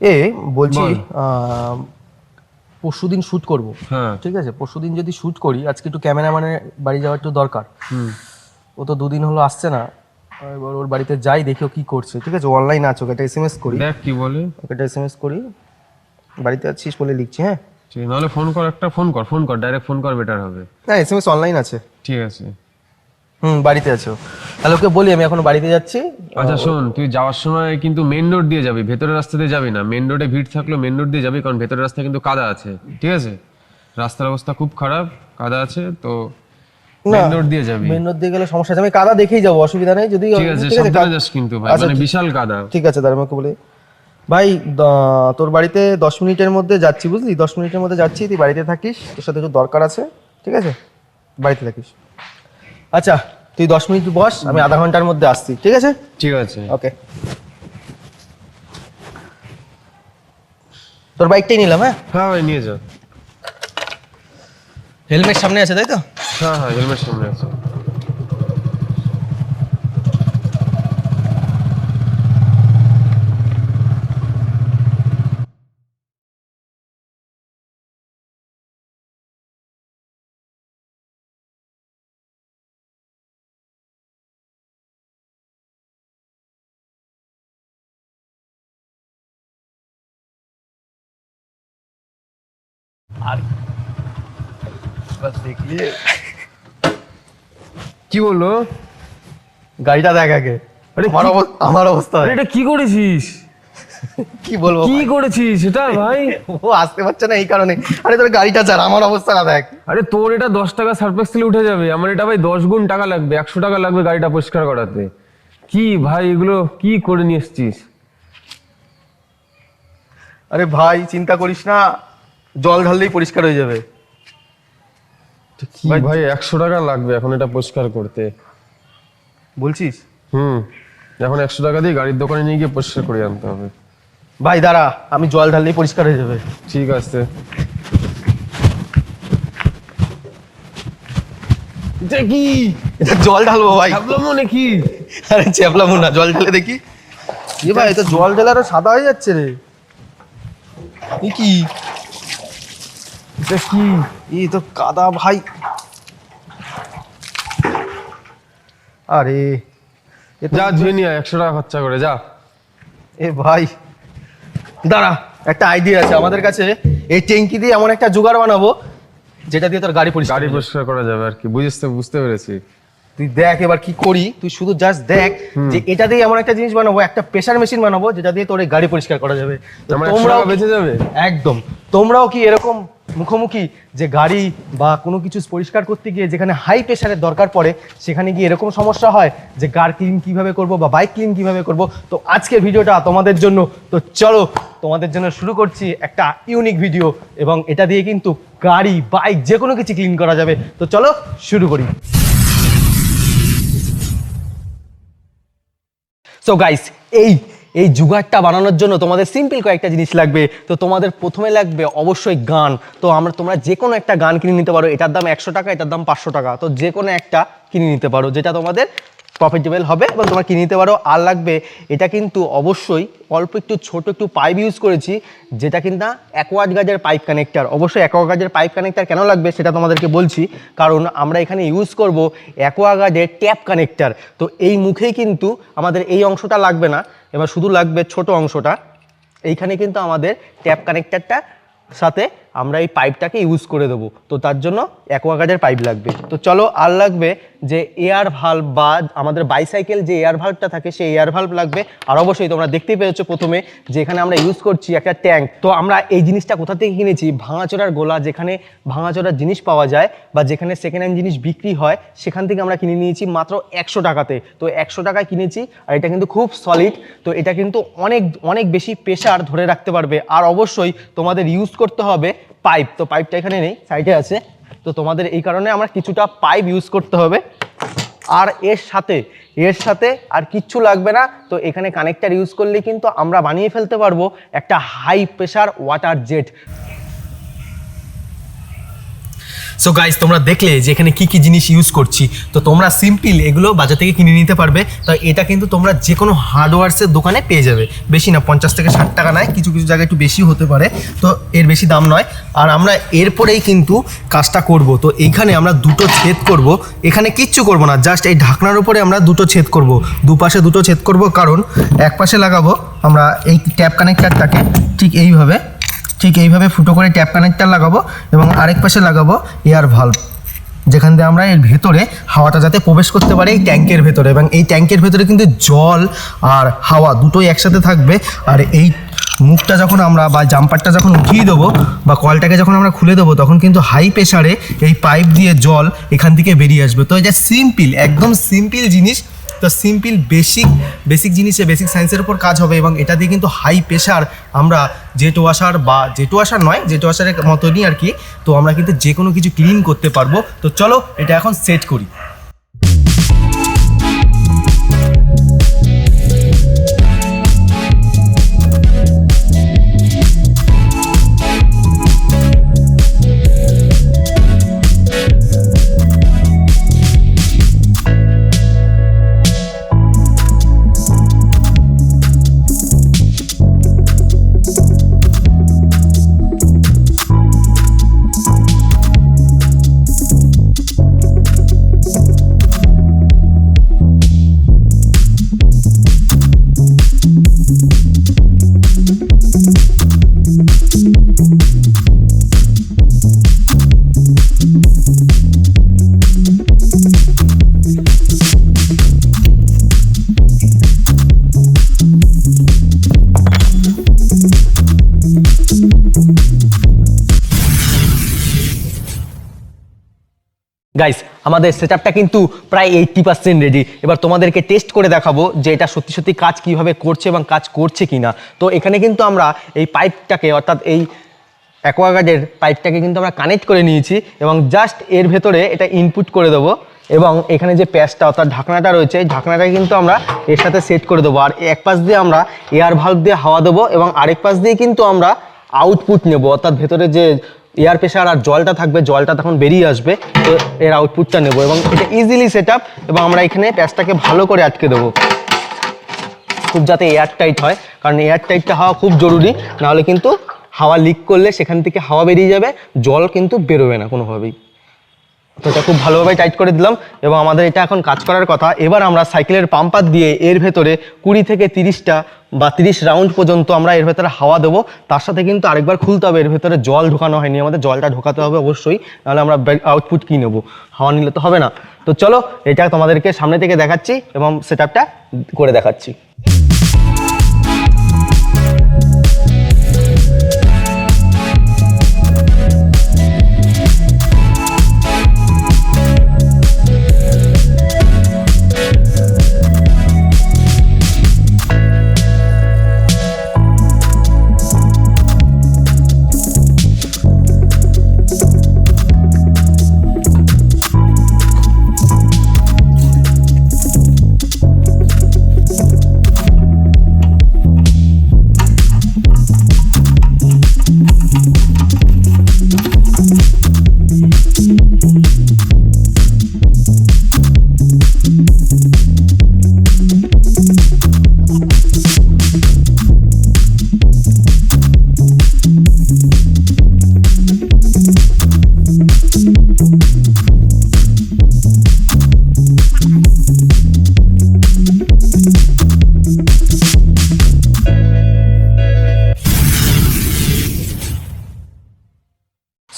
এ বলছি পরশু দিন শ্যুট করব হ্যাঁ ঠিক আছে পরশু দিন যদি শ্যুট করি আজকে একটু ক্যামেরাম্যানের বাড়ি যাওয়ার একটু দরকার ও তো দুদিন হলো আসছে না এবার ওর বাড়িতে যাই দেখি ও কি করছে ঠিক আছে অনলাইন আছো ওকে একটা এস এম এস করি দেখ কি বলে ওকে একটা এস এম এস করি বাড়িতে আছিস বলে লিখছি হ্যাঁ ঠিক নাহলে ফোন কর একটা ফোন কর ফোন কর ডাইরেক্ট ফোন কর বেটার হবে। না এসএমএস অনলাইন আছে। ঠিক আছে। হুম বাড়িতে আছো। তাহলে ওকে বলি আমি এখন বাড়িতে যাচ্ছি। আচ্ছা শোন তুই যাওয়ার সময় কিন্তু মেন রোড দিয়ে যাবি ভেতরের রাস্তা দিয়ে যাবি না। মেন রোডে ভিড় থাকলেও মেন রোড দিয়ে যাবি কারণ ভেতরের রাস্তা কিন্তু কাদা আছে। ঠিক আছে? রাস্তার অবস্থা খুব খারাপ কাদা আছে তো মেন রোড দিয়ে যাবি। মেন রোড দিয়ে গেলে সমস্যা আছে। আমি কাদা দেখেই যাব অসুবিধা নেই। যদি ঠিক আছে সাবধানে যাস কিন্তু ভাই আচ্ছা, মানে বিশাল কাদা। ঠিক আছে তার আমাকে বলি। ভাই তোর বাড়িতে দশ মিনিটের মধ্যে যাচ্ছি বুঝলি? দশ মিনিটের মধ্যে যাচ্ছি তুই বাড়িতে থাকিস তোর সাথে একটু দরকার আছে ঠিক আছে? বাড়িতে থাকিস। আচ্ছা তুই দশ মিনিট বস আমি আধা ঘণ্টার মধ্যে আসছি ঠিক আছে? ঠিক আছে। ওকে। তোর বাইকটাই নিলাম হ্যাঁ? হ্যাঁ ভাই নিয়ে যা। হেলমেট সামনে আছে তাই তো? হ্যাঁ হ্যাঁ হেলমেট সামনে আছে। কি বলল? গাড়িটা দেখ আগে। আমার অবস্থা আমার অবস্থা। এটা কি করেছিস? কি বলব কি করেছিস? এটা ভাই। ও আসতে পারছে না এই কারণে। আরে তোর গাড়িটা ছাড় আমার অবস্থাটা দেখ। আরে তোর এটা দশ টাকা সার্ফেক্স তেলে উঠে যাবে। আমার এটা ভাই দশ গুণ টাকা লাগবে একশো টাকা লাগবে গাড়িটা পরিষ্কার করাতে। কি ভাই এগুলো কি করে নিয়ে এসছিস? আরে ভাই চিন্তা করিস না। জল ঢাললেই পরিষ্কার হয়ে যাবে। কি ভাই একশো টাকা লাগবে এখন এটা পরিষ্কার করতে। বলছিস? হুম এখন একশো টাকা দিয়ে গাড়ির দোকানে নিয়ে গিয়ে পরিষ্কার করে আনতে হবে। ভাই দাঁড়া আমি জল ঢাললেই পরিষ্কার হয়ে যাবে। ঠিক আছে। এটা কি? এটা জল ঢালবো ভাই। ভাবলাম মনে কি? আরে চেপলাম না জল ঢেলে দেখি। এ ভাই এটা জল ঢেলে আরও সাদা হয়ে যাচ্ছে রে। কি? কি এই তো কাদা ভাই। আরে এ যা ধুয়ে নিয়ে একশো টাকা খরচা করে যা। এ ভাই দাঁড়া একটা আইডিয়া আছে। আমাদের কাছে এই ট্যাঙ্কি দিয়ে এমন একটা জোগাড় বানাবো যেটা দিয়ে তোর গাড়ি পরিষ্কার গাড়ি পরিষ্কার করা যাবে আর কি। বুঝতে বুঝতে পেরেছি। তুই দেখ এবার কি করি। তুই শুধু জাস্ট দেখ যে এটা দিয়ে এমন একটা জিনিস বানাবো একটা প্রেসার মেশিন বানাবো যেটা দিয়ে তোর এই গাড়ি পরিষ্কার করা যাবে। একশো তোমরাও বেঁচে যাবে? একদম। তোমরাও কি এরকম মুখোমুখি যে গাড়ি বা কোনো কিছু পরিষ্কার করতে গিয়ে যেখানে হাই প্রেশারের দরকার পড়ে সেখানে গিয়ে এরকম সমস্যা হয় যে কার ক্লিন কীভাবে করব বা বাইক ক্লিন কীভাবে করব? তো আজকের ভিডিওটা তোমাদের জন্য। তো চলো তোমাদের জন্য শুরু করছি একটা ইউনিক ভিডিও এবং এটা দিয়ে কিন্তু গাড়ি বাইক যে কোনো কিছু ক্লিন করা যাবে। তো চলো শুরু করি। সো গাইস এই এই জুগারটা বানানোর জন্য তোমাদের সিম্পল কয়েকটা জিনিস লাগবে। তো তোমাদের প্রথমে লাগবে অবশ্যই গান। তো আমরা, তোমরা যে কোনো একটা গান কিনে নিতে পারো। এটার দাম একশো টাকা, এটার দাম পাঁচশো টাকা। তো যে কোনো একটা কিনে নিতে পারো, যেটা তোমাদের প্রফিটেবল হবে এবং তোমরা কিনে নিতে পারো। আর লাগবে, এটা কিন্তু অবশ্যই অল্প একটু, ছোট একটু পাইপ ইউজ করেছি, যেটা কিন্তু অ্যাকোয়াজ গাজের পাইপ কানেক্টার অবশ্যই অ্যাকোয়া গাজের পাইপ কানেক্টার কেন লাগবে সেটা তোমাদেরকে বলছি, কারণ আমরা এখানে ইউজ করব অ্যাকোয়া গাজের ট্যাপ কানেক্টার তো এই মুখেই কিন্তু আমাদের এই অংশটা লাগবে না, এবার শুধু লাগবে ছোট অংশটা। এইখানে কিন্তু আমাদের ট্যাপ কানেক্টারটা সাথে আমরা এই পাইপটাকে ইউজ করে দেবো। তো তার জন্য অ্যাকোয়াগার্ডের পাইপ লাগবে। তো চলো, আর লাগবে যে এয়ার ভাল্ব বা আমাদের বাইসাইকেল যে এয়ার ভাল্বটা থাকে, সেই এয়ার ভাল্ব লাগবে। আর অবশ্যই তোমরা দেখতেই পেয়েছ প্রথমে যে এখানে আমরা ইউজ করছি একটা ট্যাঙ্ক তো আমরা এই জিনিসটা কোথা থেকে কিনেছি? ভাঙাচোরার গোলা, যেখানে ভাঙাচোরার জিনিস পাওয়া যায় বা যেখানে সেকেন্ড হ্যান্ড জিনিস বিক্রি হয়, সেখান থেকে আমরা কিনে নিয়েছি মাত্র একশো টাকাতে। তো একশো টাকায় কিনেছি আর এটা কিন্তু খুব সলিড তো এটা কিন্তু অনেক অনেক বেশি প্রেশার ধরে রাখতে পারবে। আর অবশ্যই তোমাদের ইউজ করতে হবে পাইপ তো পাইপটা এখানে নেই সাইডে আছে। তো তোমাদের এই কারণে আমরা কিছুটা পাইপ ইউজ করতে হবে। আর এর সাথে এর সাথে আর কিচ্ছু লাগবে না। তো এখানে কানেক্টার ইউজ করলে কিন্তু আমরা বানিয়ে ফেলতে পারব একটা high pressure water jet so guys তোমরা দেখলে যে এখানে কী কী জিনিস ইউজ করছি। তো তোমরা সিম্পল এগুলো বাজার থেকে কিনে নিতে পারবে। তো এটা কিন্তু তোমরা যে কোনো হার্ডওয়ার্সের দোকানে পেয়ে যাবে। বেশি না, পঞ্চাশ থেকে ষাট টাকা নেয়, কিছু কিছু জায়গায় একটু বেশি হতে পারে। তো এর বেশি দাম নয়। আর আমরা এরপরেই কিন্তু কাজটা করব। তো এইখানে আমরা দুটো ছেদ করব। এখানে কিচ্ছু করব না জাস্ট এই ঢাকনার উপরে আমরা দুটো ছেদ করব। দুপাশে দুটো ছেদ করব, কারণ এক পাশে লাগাবো আমরা এই ট্যাপ কানেক্টারটাকে ঠিক এইভাবে। ঠিক এইভাবে ফুটো করে ট্যাপ কানেক্টার লাগাবো এবং আরেক পাশে লাগাবো এয়ার ভাল্ব। যেখান দিয়ে আমরা এর ভেতরে হাওয়াটা যাতে প্রবেশ করতে পারে এই ট্যাঙ্কের ভেতরে এবং এই ট্যাঙ্কের ভেতরে কিন্তু জল আর হাওয়া দুটোই একসাথে থাকবে। আর এই মুখটা যখন আমরা বা জাম্পারটা যখন উঠিয়ে দেবো বা কলটাকে যখন আমরা খুলে দেবো, তখন কিন্তু হাই প্রেশারে এই পাইপ দিয়ে জল এখান থেকে বেরিয়ে আসবে। তো এটা সিম্পল, একদম সিম্পল জিনিস। তো সিম্পল বেসিক বেসিক জিনিসে বেসিক সায়েন্সের উপর কাজ হবে এবং এটা দিয়ে কিন্তু হাই প্রেশার আমরা জেট ওয়াশার বা জেট ওয়াশার নয় জেট ওয়াশারের মতনই আর কি, তো আমরা কিন্তু যে কোনো কিছু ক্লিন করতে পারব। তো চলো এটা এখন সেট করি। গাইস আমাদের সেটআপটা কিন্তু প্রায় এইট্টি পার্সেন্ট রেডি এবার তোমাদেরকে টেস্ট করে দেখাবো যে এটা সত্যি সত্যি কাজ কীভাবে করছে এবং কাজ করছে কিনা। তো এখানে কিন্তু আমরা এই পাইপটাকে অর্থাৎ এই অ্যাকোয়াগার্ডের পাইপটাকে কিন্তু আমরা কানেক্ট করে নিয়েছি এবং জাস্ট এর ভেতরে এটা ইনপুট করে দেবো এবং এখানে যে প্যাচটা অর্থাৎ ঢাকনাটা রয়েছে, এই ঢাকনাটাকে কিন্তু আমরা এর সাথে সেট করে দেবো। আর এক পাশ দিয়ে আমরা এয়ার ভাল্ব দিয়ে হাওয়া দেবো এবং আরেক পাশ দিয়ে কিন্তু আমরা আউটপুট নেব। অর্থাৎ ভেতরে যে এয়ার প্রেশার আর জলটা থাকবে, জলটা তখন বেরিয়ে আসবে, তো এর আউটপুটটা নেব এবং এটা ইজিলি সেট এবং আমরা এখানে প্যাচটাকে ভালো করে আটকে দেবো। খুব যাতে এয়ার টাইট হয়, কারণ এয়ার টাইটটা হওয়া খুব জরুরি, নাহলে কিন্তু হাওয়া লিক করলে সেখান থেকে হাওয়া বেরিয়ে যাবে, জল কিন্তু বেরোবে না কোনোভাবেই। তো এটা খুব ভালোভাবে টাইট করে দিলাম এবং আমাদের এটা এখন কাজ করার কথা। এবার আমরা সাইকেলের পাম্পার দিয়ে এর ভেতরে কুড়ি থেকে তিরিশটা বা তিরিশ রাউন্ড পর্যন্ত আমরা এর ভেতরে হাওয়া দেবো। তার সাথে কিন্তু আরেকবার খুলতে হবে, এর ভেতরে জল ঢোকানো হয়নি। আমাদের জলটা ঢোকাতে হবে অবশ্যই, নাহলে আমরা আউটপুট কী নেব? হাওয়া নিলে তো হবে না। তো চলো, এটা তোমাদেরকে সামনে থেকে দেখাচ্ছি এবং সেট করে দেখাচ্ছি।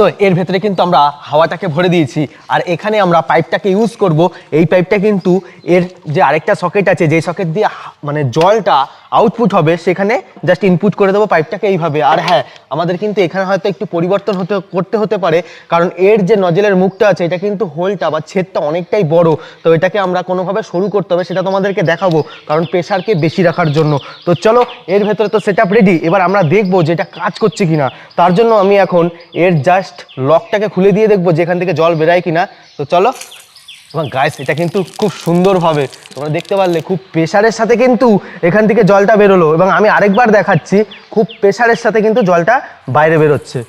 সো এর ভেতরে কিন্তু আমরা হাওয়াটাকে ভরে দিয়েছি। আর এখানে আমরা পাইপটাকে ইউজ করব। এই পাইপটা কিন্তু এর যে আরেকটা সকেট আছে, যে সকেট দিয়ে মানে জলটা আউটপুট হবে, সেখানে জাস্ট ইনপুট করে দেবো পাইপটাকে এইভাবে। আর হ্যাঁ আমাদের কিন্তু এখানে হয়তো একটু পরিবর্তন হতে, করতে হতে পারে। কারণ এর যে নজেলের মুখটা আছে, এটা কিন্তু হোলটা বা ছেদটা অনেকটাই বড়। তো এটাকে আমরা কোনোভাবে সরু করতে হবে, সেটা তোমাদেরকে দেখাবো। কারণ প্রেশারকে বেশি রাখার জন্য। তো চলো, এর ভেতরে তো সেট রেডি এবার আমরা দেখব যে এটা কাজ করছে কিনা। তার জন্য আমি এখন এর জাস্ট লকটাকে খুলে দিয়ে দেখব যে এখান থেকে জল বেরায় কিনা। তো চলো এবং গাইস এটা কিন্তু খুব সুন্দরভাবে তোমরা দেখতে পারলে, খুব প্রেশারের সাথে কিন্তু এখান থেকে জলটা বেরোলো। এবং আমি আরেকবার দেখাচ্ছি, খুব প্রেশারের সাথে কিন্তু জলটা বাইরে বেরোচ্ছে।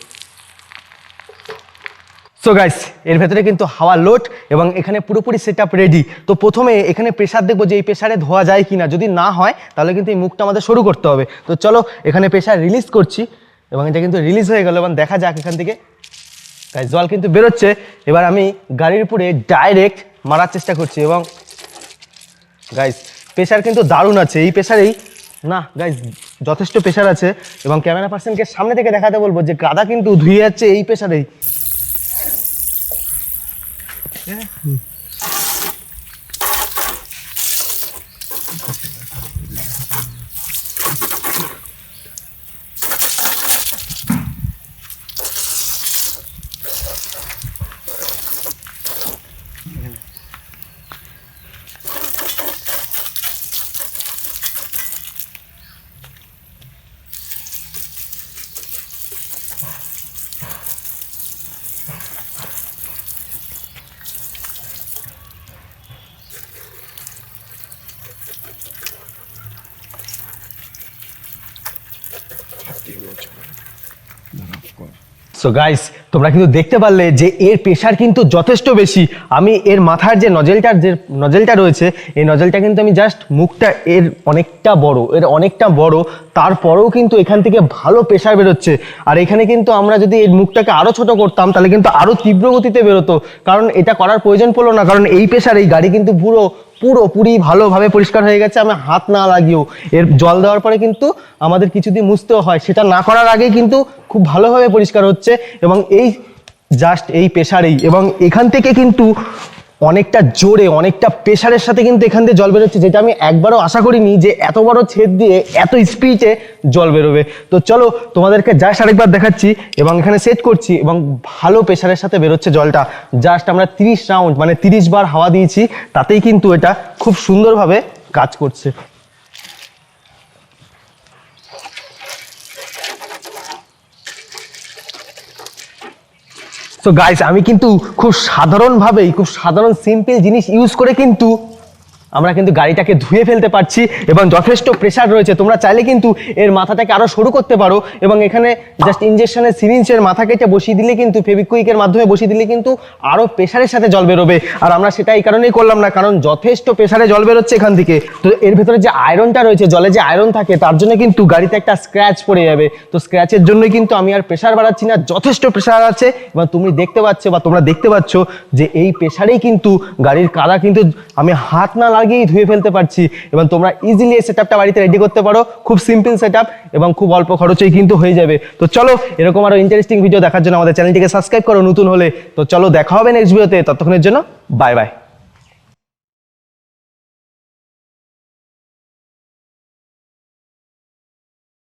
সো গাইস এর ভেতরে কিন্তু হাওয়া লোড এবং এখানে পুরোপুরি সেট আপ রেডি তো প্রথমে এখানে প্রেশার দেখব যে এই প্রেশারে ধোয়া যায় কি না যদি না হয়, তাহলে কিন্তু এই মুখটা আমাদের শুরু করতে হবে। তো চলো, এখানে প্রেশার রিলিজ করছি। এবং এটা কিন্তু রিলিজ হয়ে গেল এবং দেখা যাক এখান থেকে। গাইস জল কিন্তু বেরোচ্ছে। এবার আমি গাড়ির উপরে ডাইরেক্ট মারার চেষ্টা করছি এবং গাইস প্রেশার কিন্তু দারুণ আছে। এই প্রেশারেই না গাইস যথেষ্ট প্রেশার আছে এবং ক্যামেরা পার্সনকে সামনে থেকে দেখাতে বলব যে গাদা কিন্তু ধুয়ে যাচ্ছে এই প্রেশারেই সো গাইস তোমরা কিন্তু দেখতে পারলে যে এর প্রেশার কিন্তু যথেষ্ট বেশি। আমি এর মাথার যে নজেলটার যে নজেলটা রয়েছে, এই নজেলটা কিন্তু আমি জাস্ট মুখটা এর অনেকটা বড়, এর অনেকটা বড়, তারপরেও কিন্তু এখান থেকে ভালো প্রেশার বেরোচ্ছে। আর এখানে কিন্তু আমরা যদি এর মুখটাকে আরও ছোট করতাম, তাহলে কিন্তু আরও তীব্র গতিতে বেরোতো। কারণ এটা করার প্রয়োজন পড়ল না, কারণ এই প্রেশার এই গাড়ি কিন্তু পুরো পুরোপুরি ভালোভাবে পরিষ্কার হয়ে গেছে, আমি হাত না লাগিয়েও। এর জল দেওয়ার পরে কিন্তু আমাদের কিছুদিন মুছতেও হয়, সেটা না করার আগেই কিন্তু খুব ভালোভাবে পরিষ্কার হচ্ছে এবং এই জাস্ট এই প্রেশারেই এবং এখান থেকে কিন্তু অনেকটা জোরে, অনেকটা প্রেশারের সাথে কিন্তু এখান দিয়ে জল বেরোচ্ছে, যেটা আমি একবারও আশা করিনি যে এত বড় ছেদ দিয়ে এত স্পিডে জল বেরোবে। তো চলো তোমাদেরকে জাস্ট আরেকবার দেখাচ্ছি এবং এখানে সেট করছি এবং ভালো প্রেশারের সাথে বেরোচ্ছে জলটা। জাস্ট আমরা তিরিশ রাউন্ড মানে তিরিশ বার হাওয়া দিয়েছি, তাতেই কিন্তু এটা খুব সুন্দরভাবে কাজ করছে। তো গাইস আমি কিন্তু খুব সাধারণভাবেই খুব সাধারণ সিম্পল জিনিস ইউজ করে কিন্তু আমরা কিন্তু গাড়িটাকে ধুয়ে ফেলতে পারছি এবং যথেষ্ট প্রেশার রয়েছে। তোমরা চাইলে কিন্তু এর মাথাটাকে আরও সরু করতে পারো এবং এখানে জাস্ট ইঞ্জেকশনের সিরিঞ্জের মাথা কেটে বসিয়ে দিলে কিন্তু ফেবিকুইকের মাধ্যমে বসিয়ে দিলে কিন্তু আরও প্রেশারের সাথে জল বেরোবে। আর আমরা সেটা এই কারণেই করলাম না, কারণ যথেষ্ট প্রেশারে জল বেরোচ্ছে এখান থেকে। তো এর ভেতরে যে আয়রনটা রয়েছে, জলে যে আয়রন থাকে, তার জন্য কিন্তু গাড়িতে একটা স্ক্র্যাচ পড়ে যাবে। তো স্ক্র্যাচের জন্যই কিন্তু আমি আর প্রেশার বাড়াচ্ছি না, যথেষ্ট প্রেশার আছে। এবং তুমি দেখতে পাচ্ছ বা তোমরা দেখতে পাচ্ছ যে এই প্রেশারেই কিন্তু গাড়ির কাদা কিন্তু আমি হাত না লাগিয়েই ধুয়ে ফেলতে পারছি। এবং তোমরা ইজিলি এই সেটআপটা বাড়িতে রেডি করতে পারো। খুব সিম্পল সেটআপ এবং খুব অল্প খরচেই কিন্তু হয়ে যাবে। তো চলো, এরকম আরও ইন্টারেস্টিং ভিডিও দেখার জন্য আমাদের চ্যানেলটিকে সাবস্ক্রাইব করো নতুন হলে। তো চলো, দেখা হবে নেক্সট ভিডিওতে ততক্ষণের জন্য বাই বাই